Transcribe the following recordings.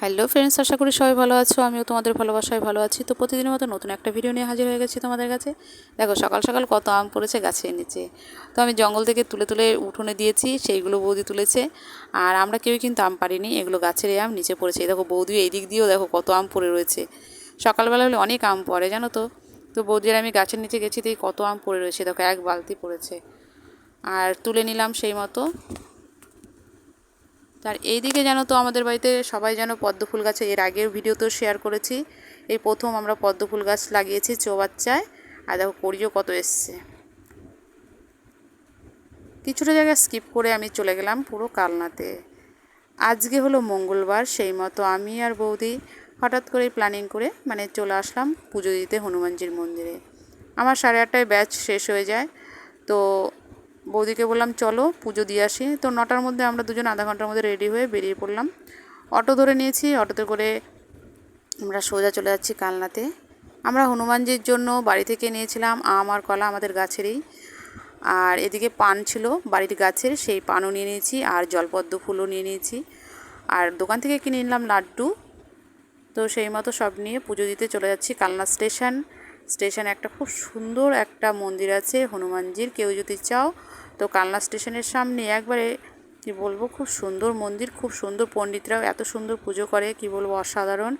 Hello friends আশা করি সবাই ভালো আছো, আমিও তোমাদের ভালোবাসায় ভালো আছি। তো প্রতিদিনের মতো নতুন একটা ভিডিও নিয়ে হাজির হয়ে গেছি তোমাদের কাছে। দেখো, সকাল সকাল কত আম পড়েছে গাছের নিচে। তো আমি জঙ্গল থেকে তুলে তুলে উঠোনে দিয়েছি, সেইগুলো বৌদি তুলেছে। আর আমরা কেউই কিন্তু আম পারিনি এগুলো গাছের আম নিচে পড়েছে। দেখো, বৌদি এই দিক দিয়েও দেখো কত আম পড়ে রয়েছে। সকালবেলা হলে অনেক আম পড়ে, জানো তো? তো বৌদির আমি গাছের নিচে গেছি দেখি কত আম পড়ে রয়েছে। দেখো, এক বালতি পড়েছে। আর তুলে নিলাম সেই মতো। তার এইদিকে যেন তো আমাদের বাড়িতে সবাই যেন পদ্ম ফুল গাছে, এর আগের ভিডিওতেও শেয়ার করেছি। এই প্রথম আমরা পদ্ম ফুল গাছ লাগিয়েছি চৌবাচ্চায়, আর দেখো কড়িও কত এসছে। কিছুটা জায়গায় স্কিপ করে আমি চলে গেলাম পুরো কালনাতে। আজকে হলো মঙ্গলবার, সেই মতো আমি আর বৌদি হঠাৎ করে প্ল্যানিং করে মানে চলে আসলাম পুজো দিতে হনুমানজির মন্দিরে। আমার সাড়ে আটটায় ব্যাচ শেষ হয়ে যায়, তো বৌদিকে বললাম, চলো, পুজো দিয়ে আসি। তো নটার মধ্যে আমরা দুজন আধা ঘণ্টার মধ্যে রেডি হয়ে বেরিয়ে পড়লাম। অটো ধরে নিয়েছি, অটোতে করে আমরা সোজা চলে যাচ্ছি কালনাতে। আমরা হনুমানজির জন্য বাড়ি থেকে নিয়েছিলাম আম আর কলা আমাদের গাছেরই। আর এদিকে পান ছিল, বাড়ির গাছের, সেই পানও নিয়ে নিয়েছি আর জলপদ্ম ফুলও নিয়ে নিয়েছি। আর দোকান থেকে কিনে নিলাম লাড্ডু। তো সেই মতো সব নিয়ে পুজো দিতে চলে যাচ্ছি কালনা স্টেশন। স্টেশনে একটা খুব সুন্দর একটা মন্দির আছে, হনুমানজির। কেউ যদি চাও তো কালনা স্টেশনের সামনে একবারে, কি বলব, খুব সুন্দর মন্দির, খুব সুন্দর পণ্ডিতরাও এত সুন্দর পুজো করে, কি বলব, অসাধারণ।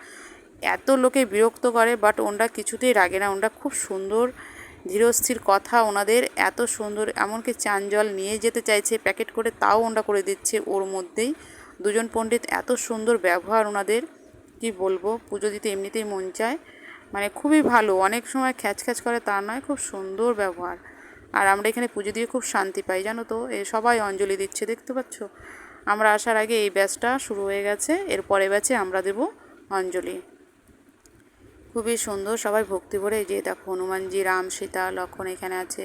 এত লোকে বিরক্ত করে বাট ওনরা কিছুতেই রাগে না, ওনরা খুব সুন্দর, ধীরস্থির কথা ওনাদের, এত সুন্দর, এমনকি চান জল নিয়ে যেতে চাইছে, প্যাকেট করে তাও ওনরা করে দিচ্ছে ওর মধ্যেই। দুজন পণ্ডিত এত সুন্দর ব্যবহার ওনাদের, কি বলব, পুজো দিতে এমনিতেই মন চায়। মানে খুবই ভালো। অনেক সময় খ্যাচ খ্যাচ করে তা নয়, খুব সুন্দর ব্যবহার। আর আমরা এখানে পুজো দিয়ে খুব শান্তি পাই, জানো তো? এ সবাই অঞ্জলি দিচ্ছে, দেখতে পাচ্ছ? আমরা আসার আগে এই ব্যাচটা শুরু হয়ে গেছে এর পরে ব্যাচে আমরা দেব অঞ্জলি। খুবই সুন্দর সবাই ভক্তি ভরে যে দেখো, হনুমানজি, রাম, সীতা লক্ষণ এখানে আছে।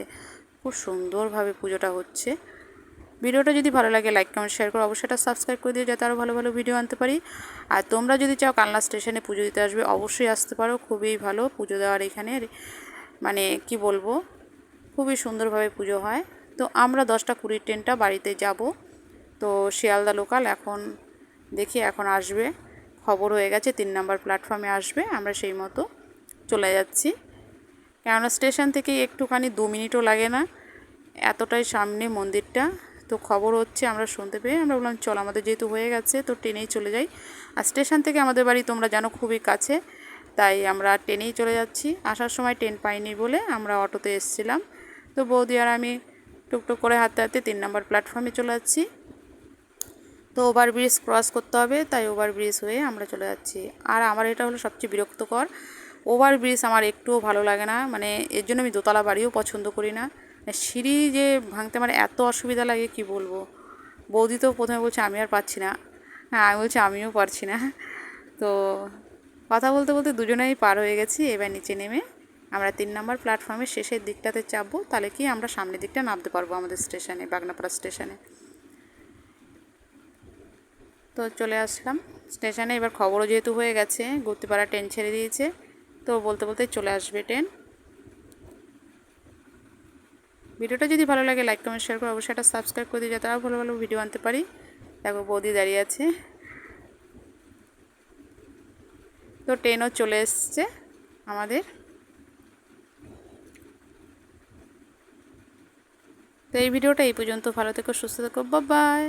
খুব সুন্দরভাবে পুজোটা হচ্ছে। ভিডিওটা যদি ভালো লাগে লাইক কমেন্ট শেয়ার করো। অবশ্যই এটা সাবস্ক্রাইব করে দিও, যাতে আরও ভালো ভালো ভিডিও আনতে পারি। আর তোমরা যদি চাও কালনা স্টেশনে পুজো দিতে আসবে, অবশ্যই আসতে পারো। খুবই ভালো পুজো দেওয়ার এখানে। মানে কি বলব? খুবই সুন্দরভাবে পুজো হয়। তো আমরা দশটা কুড়ির ট্রেনটা বাড়িতে যাব। তো শিয়ালদা লোকাল এখন দেখি, এখন আসবে। খবর হয়ে গেছে, তিন নম্বর প্ল্যাটফর্মে আসবে। আমরা সেই মতো চলে যাচ্ছি। কেননা স্টেশন থেকে একটুখানি দু মিনিটও লাগে না। এতটাই সামনে মন্দিরটা। তো খবর হচ্ছে আমরা শুনতে পেয়ে আমরা বললাম, চল আমাদের যেহেতু হয়ে গেছে, তো ট্রেনেই চলে যাই। আর স্টেশন থেকে আমাদের বাড়ি তোমরা জানো খুবই কাছে, তাই আমরা ট্রেনেই চলে যাচ্ছি। আসার সময় ট্রেন পাইনি বলে আমরা অটোতে এসেছিলাম। তো বৌদি আর আমি টুকটুক করে হাতে হাতে তিন নম্বর প্ল্যাটফর্মে চলে যাচ্ছি। তো ওভারব্রিজ ক্রস করতে হবে, তাই ওভারব্রিজ হয়ে আমরা চলে যাচ্ছি। আর আমার এটা হলো সবচেয়ে বিরক্তকর ওভারব্রিজ আমার একটুও ভালো লাগে না মানে এর জন্য আমি দোতলা বাড়িও পছন্দ করি না। সিঁড়ি যে ভাঙতে আমার এত অসুবিধা লাগে, কি বলব? বৌদি তো প্রথমে বলছে, আমি আর পারছি না। হ্যাঁ আমি বলছি, আমিও পারছি না। তো কথা বলতে বলতে দুজনেই পার হয়ে গেছি, এবার নিচে নেমে আমরা তিন নম্বর প্ল্যাটফর্মের শেষের দিকটাতে চাপবো, তাহলে কি আমরা সামনের দিকটা নামতে পারব আমাদের স্টেশনে, বাগনাপাড়া স্টেশনে। তো চলে আসলাম স্টেশনে, এবার খবরও যেহেতু হয়ে গেছে গুপ্তিপাড়া ট্রেন ছেড়ে দিয়েছে, তো বলতে বলতে চলে আসবে ট্রেন। ভিডিওটা যদি ভালো লাগে লাইক কমেন্ট শেয়ার করে অবশ্যই একটা সাবস্ক্রাইব করে দিই যাতে আরও ভালো ভালো ভিডিও আনতে পারি। দেখো, বৌদি দাঁড়িয়ে আছে। তো ট্রেনও চলে এসছে আমাদের। তো এই ভিডিওটা এই পর্যন্ত। ভালো থেকো, সুস্থ থেকো। বাই